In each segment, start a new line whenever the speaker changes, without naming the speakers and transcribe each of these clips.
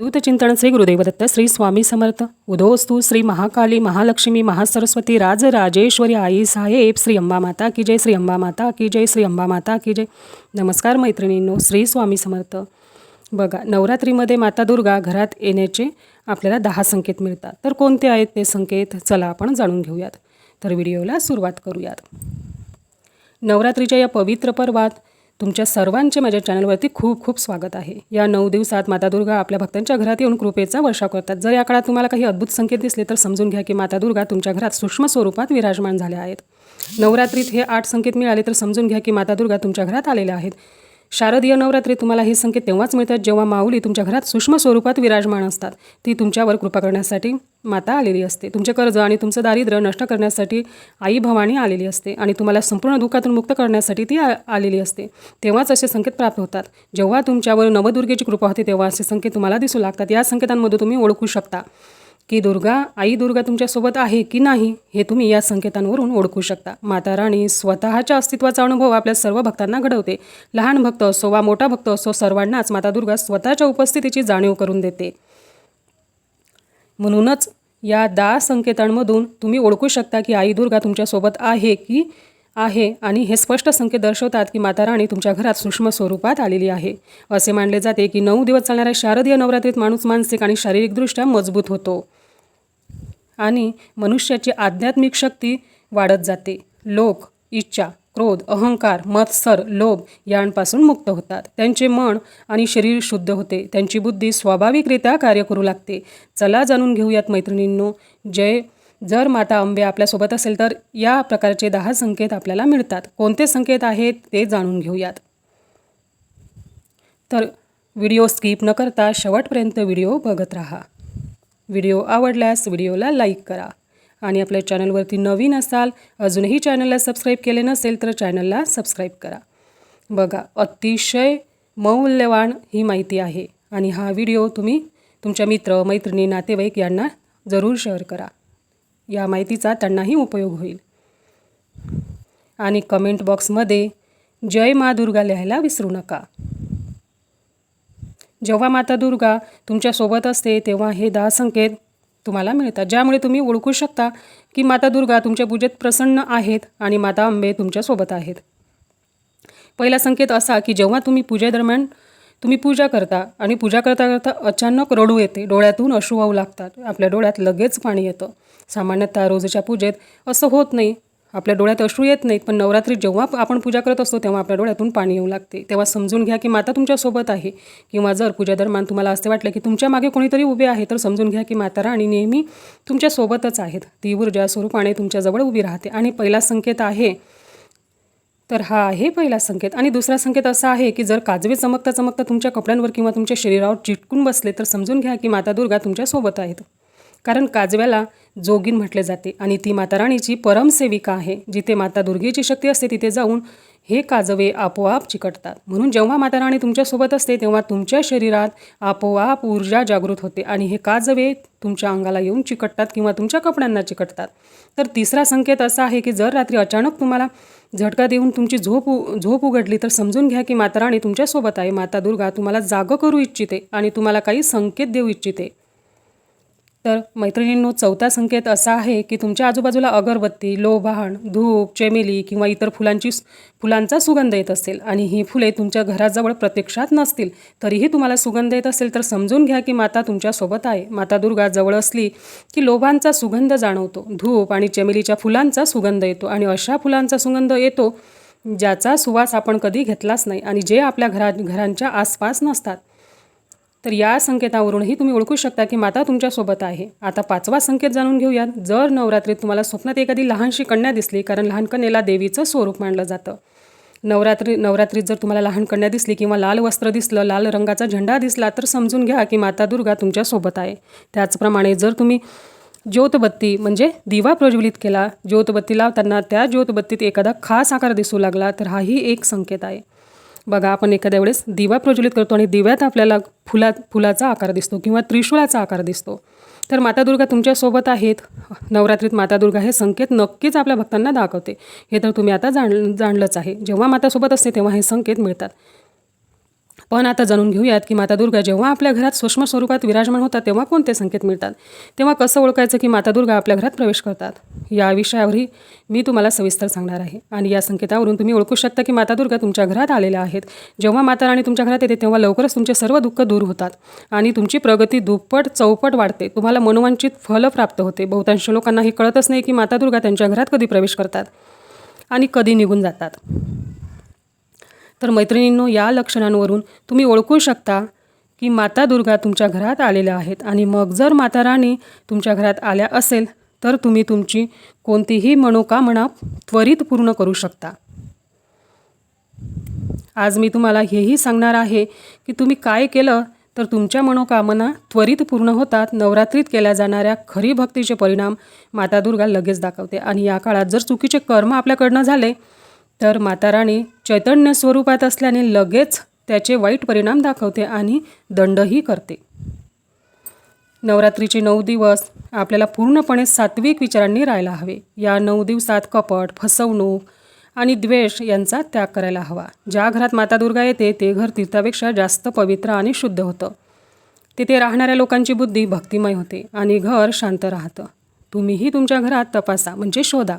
दूतचिंतन श्री गुरुदेवदत्त श्री स्वामी समर्थ। उदोस्तु श्री महाकाली महालक्ष्मी महासरस्वती राजराजेश्वरी आई साहेब श्री अंबा माता की जय श्री अंबा माता की जय श्री अंबा माता की जय। नमस्कार मैत्रिणींनो श्री स्वामी समर्थ। बघा नवरात्रीमध्ये माता दुर्गा घरात येण्याचे आपल्याला दहा संकेत मिळतात. तर कोणते आहेत ते संकेत? चला आपण जाणून घेऊयात. तर व्हिडिओला सुरुवात करूयात. नवरात्रीच्या या पवित्र पर्वात तुमच्या सर्वांचे माझ्या चॅनलवरती खूप खूप स्वागत आहे. या नऊ दिवसात माता दुर्गा आपल्या भक्तांच्या घरात येऊन कृपेचा वर्षाव करतात. जर या काळात तुम्हाला काही अद्भुत संकेत दिसले तर समजून घ्या की माता दुर्गा तुमच्या घरात सूक्ष्म स्वरूपात विराजमान झाल्या आहेत. नवरात्रीत हे आठ संकेत मिळाले तर समजून घ्या की माता दुर्गा तुमच्या घरात आलेल्या आहेत. शारदीय नवरात्री तुम्हाला हे संकेत तेव्हाच मिळतात जेव्हा माऊली तुमच्या घरात सूक्ष्म स्वरूपात विराजमान असतात. ती तुमच्यावर कृपा करण्यासाठी माता आलेली असते. तुमचे कर्ज आणि तुमचं दारिद्र्य नष्ट करण्यासाठी आई भवानी आलेली असते आणि तुम्हाला संपूर्ण दुःखातून मुक्त करण्यासाठी ती आलेली असते. तेव्हाच असे संकेत प्राप्त होतात. जेव्हा तुमच्यावर नवदुर्गेची कृपा होते तेव्हा असे संकेत तुम्हाला दिसू लागतात. या संकेतांमध्ये तुम्ही ओळखू शकता. की दुर्गा आई दुर्गा तुमच्यासोबत आहे की नाही हे तुम्ही या संकेतांवरून ओळखू शकता. माता राणी स्वतःच्या अस्तित्वाचा अनुभव आपल्या सर्व भक्तांना घडवते. लहान भक्त असो वा मोठा भक्त असो सर्वांनाच माता दुर्गा स्वतःच्या उपस्थितीची जाणीव करून देते. म्हणूनच या दहा संकेतांमधून तुम्ही ओळखू शकता की आई दुर्गा तुमच्यासोबत आहे की आहे आणि हे स्पष्ट संकेत दर्शवतात की माता राणी तुमच्या घरात सूक्ष्म स्वरूपात आलेली आहे. असे मानले जाते की नऊ दिवस चालणाऱ्या शारदीय नवरात्रीत माणूस मानसिक आणि शारीरिकदृष्ट्या मजबूत होतो. आणि मनुष्याची आध्यात्मिक शक्ती वाढत जाते. लोक इच्छा क्रोध अहंकार मत्सर लोभ यांपासून मुक्त होतात. त्यांचे मन आणि शरीर शुद्ध होते. त्यांची बुद्धी स्वाभाविकरित्या कार्य करू लागते. चला जाणून घेऊयात मैत्रिणींनो जय जर माता आंबे आपल्यासोबत असेल तर या प्रकारचे दहा संकेत आपल्याला मिळतात. कोणते संकेत आहेत ते जाणून घेऊयात. तर व्हिडिओ स्किप न करता शेवटपर्यंत व्हिडिओ बघत राहा. व्हिडिओ आवडल्यास व्हिडिओला लाईक करा. आणि आपल्या चॅनलवरती नवीन असाल अजूनही चॅनलला सबस्क्राईब केले नसेल तर चॅनलला सबस्क्राईब करा. बघा अतिशय मौल्यवान ही माहिती आहे. आणि हा व्हिडिओ तुम्ही तुमच्या मित्र मैत्रिणी नातेवाईक यांना जरूर शेअर करा. या माहितीचा त्यांनाही उपयोग होईल. आणि कमेंट बॉक्समध्ये जय मा दुर्गा लिहायला विसरू नका. जेव्हा माता दुर्गा तुमच्यासोबत असते तेव्हा हे दहा संकेत तुम्हाला मिळतात. ज्यामुळे तुम्ही ओळखू शकता की माता दुर्गा तुमच्या पूजेत प्रसन्न आहेत आणि माता अंबे तुमच्यासोबत आहेत. पहिला संकेत असा की जेव्हा तुम्ही पूजेदरम्यान तुम्ही पूजा करता आणि पूजा करता करता अचानक रडू येते. डोळ्यातून अश्रू वाहू लागतात. आपल्या डोळ्यात लगेच पाणी येतं. सामान्यतः रोजच्या पूजेत असं होत नाही. आपल्या डोळ्यात अश्रू येत नाहीत पण नवरात्री जेव्हा आपण पूजा करत असतो तेव्हा आपल्या डोळ्यातून पाणी येऊ लागते. तेव्हा समजून घ्या की माता तुमच्यासोबत आहे किंवा जर पूजा दरम्यान तुम्हाला असे वाटलं की तुमच्या मागे कोणीतरी उभे आहे तर समजून घ्या की माता राणी नेहमी तुमच्यासोबतच आहेत. ती ऊर्जा स्वरूपाने तुमच्याजवळ उभी राहते. आणि पहिला संकेत आहे तर हा आहे पहिला संकेत. आणि दुसरा संकेत असा आहे की जर काजवे चमकता चमकता तुमच्या कपड्यांवर किंवा तुमच्या शरीरावर चिटकून बसले तर समजून घ्या की माता दुर्गा तुमच्यासोबत आहेत. कारण काजव्याला जोगीन म्हटले जाते आणि ती माता राणीची परमसेविका आहे. जिथे माता दुर्गेची शक्ती असते तिथे जाऊन हे काजवे आपोआप चिकटतात. म्हणून जेव्हा माता राणी तुमच्यासोबत असते तेव्हा तुमच्या शरीरात आपोआप ऊर्जा जागृत होते आणि हे काजवे तुमच्या अंगाला येऊन चिकटतात किंवा तुमच्या कपड्यांना चिकटतात. तर तिसरा संकेत असा आहे की जर रात्री अचानक तुम्हाला झटका देऊन तुमची झोप उ झोप उघडली तर समजून घ्या की माता राणी तुमच्यासोबत आहे. माता दुर्गा तुम्हाला जागं करू इच्छिते आणि तुम्हाला काही संकेत देऊ इच्छिते. तर मैत्रिणींनो चौथा संकेत असा आहे की तुमच्या आजूबाजूला अगरबत्ती लोभाण धूप चेमेली किंवा इतर फुलांची फुलांचा सुगंध येत असेल आणि ही फुले तुमच्या घराजवळ प्रत्यक्षात नसतील तरीही तुम्हाला सुगंध येत असेल तर समजून घ्या की माता तुमच्यासोबत आहे. माता दुर्गा जवळ असली की लोभांचा सुगंध जाणवतो धूप आणि चमेलीच्या फुलांचा सुगंध येतो आणि अशा फुलांचा सुगंध येतो ज्याचा सुवास आपण कधी घेतलाच नाही आणि जे आपल्या घरा घरांच्या आसपास नसतात. तर या संकेतावरूनही तुम्ही ओळखू शकता की माता तुमच्यासोबत आहे. आता पाचवा संकेत जाणून घेऊयात जर नवरात्रीत तुम्हाला स्वप्नात एखादी लहानशी कन्या दिसली कारण लहान कन्याला देवीचं स्वरूप मानलं जातं. नवरात्री नवरात्रीत जर तुम्हाला लहान कन्या दिसली किंवा लाल वस्त्र दिसलं लाल रंगाचा झेंडा दिसला तर समजून घ्या की माता दुर्गा तुमच्यासोबत आहे. त्याचप्रमाणे जर तुम्ही ज्योतबत्ती म्हणजे दिवा प्रज्वलित केला ज्योतबत्ती लावताना त्या ज्योतबत्तीत एखादा खास आकार दिसू लागला तर हाही एक संकेत आहे. बघा आपण एखाद्या वेळेस दिवा प्रज्वलित करतो आणि दिव्यात आपल्याला फुला फुलाचा आकार दिसतो किंवा त्रिशूळाचा आकार दिसतो. तर माता दुर्गा तुमच्यासोबत आहेत. नवरात्रीत माता दुर्गा हे संकेत नक्कीच आपल्या भक्तांना दाखवते. हे तर तुम्ही आता जाण जाणलंच आहे. जेव्हा मातासोबत असते तेव्हा हे संकेत मिळतात. पण आता जाणून घेऊयात की माता दुर्गा जेव्हा आपल्या घरात सूक्ष्म स्वरूपात विराजमान होतात तेव्हा कोणते संकेत मिळतात? तेव्हा कसं ओळखायचं की माता दुर्गा आपल्या घरात प्रवेश करतात? या विषयावरही मी तुम्हाला सविस्तर सांगणार आहे. आणि या संकेतावरून तुम्ही ओळखू शकता की माता दुर्गा तुमच्या घरात आलेल्या आहेत. जेव्हा माता राणी तुमच्या घरात येते तेव्हा लवकरच तुमचे सर्व दुःख दूर होतात. आणि तुमची प्रगती दुप्पट चौपट वाढते. तुम्हाला मनोवांचित फल प्राप्त होते. बहुतांश लोकांना हे कळतच नाही की माता दुर्गा त्यांच्या घरात कधी प्रवेश करतात आणि कधी निघून जातात. तर मैत्रिणींनो या लक्षणांवरून तुम्ही ओळखू शकता की माता दुर्गा तुमच्या घरात आलेल्या आहेत आणि मग जर माता राणी तुमच्या घरात आल्या असेल तर तुम्ही तुमची कोणतीही मनोकामना त्वरित पूर्ण करू शकता. आज मी तुम्हाला हेही सांगणार आहे की तुम्ही काय केलं तर तुमच्या मनोकामना त्वरित पूर्ण होतात. नवरात्रीत केल्या जाणाऱ्या खरी भक्तीचे परिणाम माता दुर्गा लगेच दाखवते. आणि या काळात जर चुकीचे कर्म आपल्याकडनं झाले तर माता राणी चैतन्य स्वरूपात असल्याने लगेच त्याचे वाईट परिणाम दाखवते आणि दंडही करते. नवरात्रीचे नऊ दिवस आपल्याला पूर्णपणे सात्विक विचारांनी राहायला हवे. या नऊ दिवसात कपट फसवणूक आणि द्वेष यांचा त्याग करायला हवा. ज्या घरात माता दुर्गा येते ते घर तीर्थापेक्षा जास्त पवित्र आणि शुद्ध होतं. तिथे राहणाऱ्या लोकांची बुद्धी भक्तिमय होते आणि घर शांत राहतं. तुम्हीही तुमच्या घरात तपासा म्हणजे शोधा.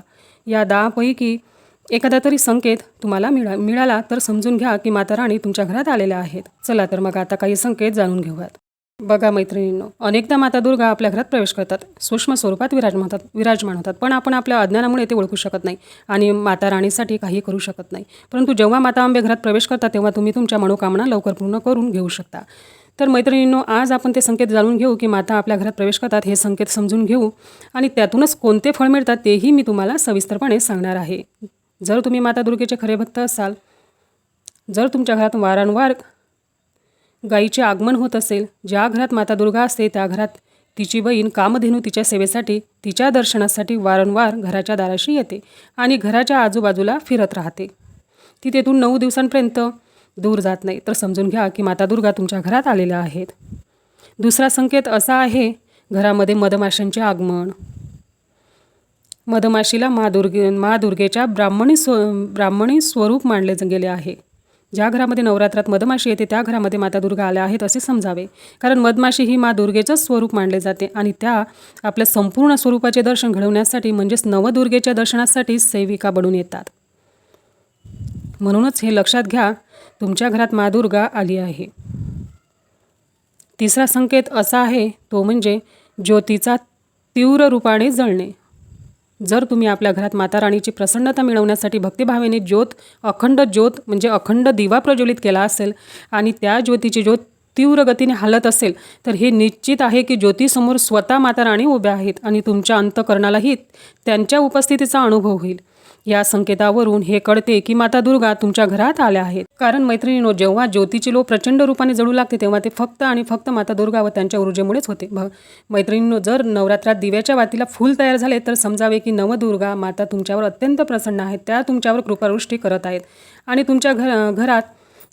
या दहापैकी एखादा तरी संकेत तुम्हाला मिळा मिळाला तर समजून घ्या की माता राणी तुमच्या घरात आलेल्या आहेत. चला तर मग आता काही संकेत जाणून घेऊयात. बघा मैत्रिणींनो अनेकदा माता दुर्गा आपल्या घरात प्रवेश करतात. सूक्ष्म स्वरूपात विराजमान होतात विराजमान होतात. पण आपण आपल्या अज्ञानामुळे ते ओळखू शकत नाही आणि माता राणीसाठी काही करू शकत नाही. परंतु जेव्हा माता आंबे घरात प्रवेश करतात तेव्हा तुम्ही तुमच्या मनोकामना लवकर पूर्ण करून घेऊ शकता. तर मैत्रिणींनो आज आपण ते संकेत जाणून घेऊ की माता आपल्या घरात प्रवेश करतात. हे संकेत समजून घेऊ आणि त्यातूनच कोणते फळ मिळतात तेही मी तुम्हाला सविस्तरपणे सांगणार आहे. जर तुम्ही माता दुर्गेचे खरे भक्त असाल जर तुमच्या घरात वारंवार गायीचे आगमन होत असेल ज्या घरात माता दुर्गा असते त्या घरात तिची बहीण कामधेनू तिच्या सेवेसाठी तिच्या दर्शनासाठी वारंवार घराच्या दाराशी येते आणि घराच्या आजूबाजूला फिरत राहते. ती तेथून नऊ दिवसांपर्यंत दूर जात नाही. तर समजून घ्या की माता दुर्गा तुमच्या घरात आलेल्या आहेत. दुसरा संकेत असा आहे घरामध्ये मधमाशांचे आगमन. मधमाशीला मा दुर्गे मा दुर्गेच्या ब्राह्मणी स्व ब्राह्मणी स्वरूप मानले गेले आहे. ज्या घरामध्ये नवरात्रात मधमाशी येते त्या घरामध्ये माता दुर्गा आल्या आहेत असे समजावे. कारण मधमाशी ही मा दुर्गेचंच स्वरूप मानले जाते आणि त्या आपल्या संपूर्ण स्वरूपाचे दर्शन घडवण्यासाठी म्हणजेच नवदुर्गेच्या दर्शनासाठी सेविका बनून येतात. म्हणूनच हे लक्षात घ्या तुमच्या घरात मा दुर्गा आली आहे. तिसरा संकेत असा आहे तो म्हणजे ज्योतीचा तीव्र रूपाने जळणे. जर तुम्ही आपल्या घरात माता राणीची प्रसन्नता मिळवण्यासाठी भक्तिभावेने ज्योत अखंड ज्योत म्हणजे अखंड दिवा प्रज्वलित केला असेल आणि त्या ज्योतीची ज्योत तीव्र गतीने हालत असेल तर हे निश्चित आहे की ज्योतीसमोर स्वतः माता राणी उभ्या आहेत आणि तुमच्या अंतकरणालाही त्यांच्या उपस्थितीचा अनुभव होईल. या संकेतावरून हे कळते की माता दुर्गा तुमच्या घरात आल्या आहेत. कारण मैत्रिणीनो जेव्हा ज्योतीची लो प्रचंड रूपाने जळू लागते तेव्हा ते फक्त आणि फक्त माता दुर्गा व त्यांच्या ऊर्जेमुळेच होते. भ मैत्रिणींनो जर नवरात्रात दिव्याच्या वातीला फूल तयार झाले तर समजावे की नवदुर्गा माता तुमच्यावर अत्यंत प्रसन्न आहेत. त्या तुमच्यावर कृपावृष्टी करत आहेत. आणि तुमच्या घर घरात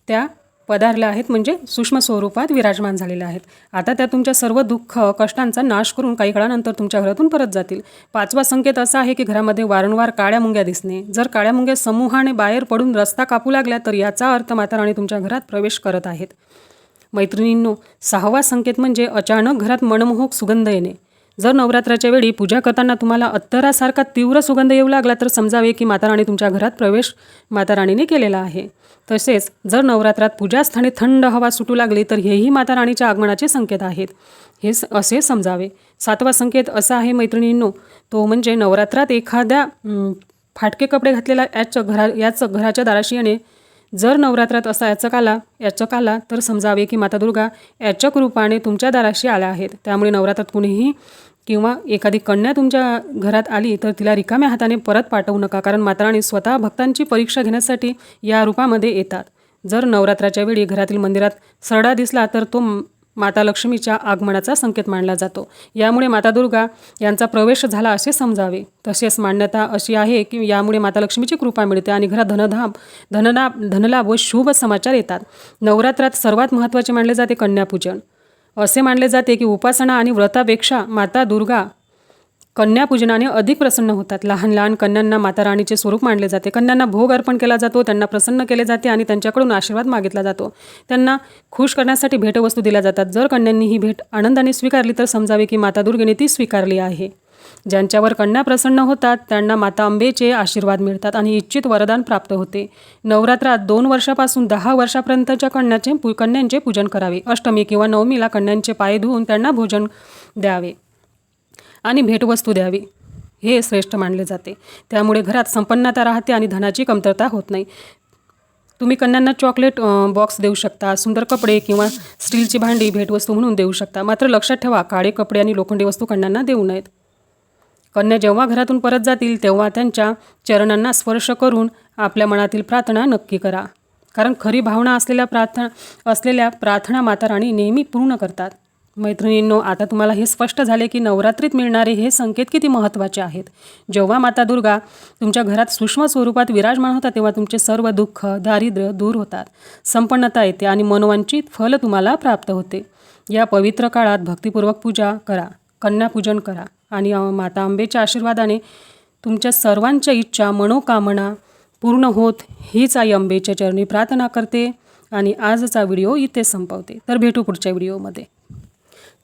त्या पधारल्या आहेत म्हणजे सूक्ष्म स्वरूपात विराजमान झालेल्या आहेत. आता त्या तुमच्या सर्व दुःख कष्टांचा नाश करून काही काळानंतर तुमच्या घरातून परत जातील. पाचवा संकेत असा आहे की घरामध्ये वारंवार काळ्या मुंग्या दिसणे. जर काळ्या मुंग्या समूहाने बाहेर पडून रस्ता कापू लागल्या तर याचा अर्थ माताराणी तुमच्या घरात प्रवेश करत आहेत. मैत्रिणींनो सहावा संकेत म्हणजे अचानक घरात मनमोहक सुगंध येणे. जर नवरात्राच्या वेळी पूजा करताना तुम्हाला अत्तरासारखा तीव्र सुगंध येऊ लागला तर समजावे की माता राणी तुमच्या घरात प्रवेश माता राणीने केलेला आहे. तसेच जर नवरात्रात पूजास्थानी थंड हवा सुटू लागली तर हेही माता राणीच्या आगमनाचे संकेत आहेत. हे स- असे समजावे. सातवा संकेत असा आहे मैत्रिणींनो तो म्हणजे नवरात्रात एखाद्या फाटके कपडे घातलेला याच घरा याच घराच्या दाराशी येणे जर नवरात्रात असा याचक आला याचक आला तर समजावे की माता दुर्गा याचक रूपाने तुमच्या दाराशी आल्या आहेत. त्यामुळे नवरात्रात कुणीही किंवा एखादी कन्या तुमच्या घरात आली तर तिला रिकाम्या हाताने परत पाठवू नका. कारण माताराणी स्वतः भक्तांची परीक्षा घेण्यासाठी या रूपामध्ये येतात. जर नवरात्राच्या वेळी घरातील मंदिरात सरडा दिसला तर तो माता लक्ष्मीच्या आगमनाचा संकेत मानला जातो. यामुळे माता दुर्गा यांचा प्रवेश झाला असे समजावे. तसेच मान्यता अशी आहे की यामुळे माता लक्ष्मीची कृपा मिळते आणि घरात धनधाम धनलाभ धनलाभ व शुभ समाचार येतात. नवरात्रात सर्वात महत्त्वाचे मानले जाते कन्यापूजन. असे मानले जाते की उपासना आणि व्रतापेक्षा माता दुर्गा कन्यापूजनाने अधिक प्रसन्न होतात. लहान लहान कन्यांना माता राणीचे स्वरूप मानले जाते. कन्यांना भोग अर्पण केला जातो त्यांना प्रसन्न केले जाते आणि त्यांच्याकडून आशीर्वाद मागितला जातो. त्यांना खुश करण्यासाठी भेटवस्तू दिल्या जातात. जर कन्यांनी ही भेट आनंदाने स्वीकारली तर समजावे की माता दुर्गेने ती स्वीकारली आहे. ज्यांच्यावर कन्या प्रसन्न होतात त्यांना माता अंबेचे आशीर्वाद मिळतात आणि इच्छित वरदान प्राप्त होते. नवरात्रात दोन वर्षापासून दहा वर्षापर्यंतच्या कन्याचे कन्यांचे पूजन करावे. अष्टमी किंवा नवमीला कन्यांचे पाय धुवून त्यांना भोजन द्यावे. आणि भेटवस्तू द्यावी. हे श्रेष्ठ मानले जाते. त्यामुळे घरात संपन्नता राहते आणि धनाची कमतरता होत नाही. तुम्ही कन्यांना चॉकलेट बॉक्स देऊ शकता सुंदर कपडे किंवा स्टीलची भांडी भेटवस्तू म्हणून देऊ शकता. मात्र लक्षात ठेवा काळे कपडे आणि लोखंडी वस्तू कन्यांना देऊ नयेत. कन्या जेव्हा घरातून परत जातील तेव्हा त्यांच्या चरणांना स्पर्श करून आपल्या मनातील प्रार्थना नक्की करा. कारण खरी भावना असलेल्या प्रार्थना असलेल्या प्रार्थना माता राणी नेहमी पूर्ण करतात. मैत्रिणींनो आता तुम्हाला हे स्पष्ट झाले की नवरात्रीत मिळणारे हे संकेत किती महत्त्वाचे आहेत? जेव्हा माता दुर्गा तुमच्या घरात सूक्ष्म स्वरूपात विराजमान होतात तेव्हा तुमचे सर्व दुःख दारिद्र्य दूर होतात. संपन्नता येते आणि मनोवांचित फल तुम्हाला प्राप्त होते. या पवित्र काळात भक्तिपूर्वक पूजा करा कन्यापूजन करा आणि माता आंबेच्या आशीर्वादाने तुमच्या सर्वांच्या इच्छा मनोकामना पूर्ण होत हीच आई अंबेच्या चरणी प्रार्थना करते आणि आजचा व्हिडिओ इथे संपवते. तर भेटू पुढच्या व्हिडिओमध्ये.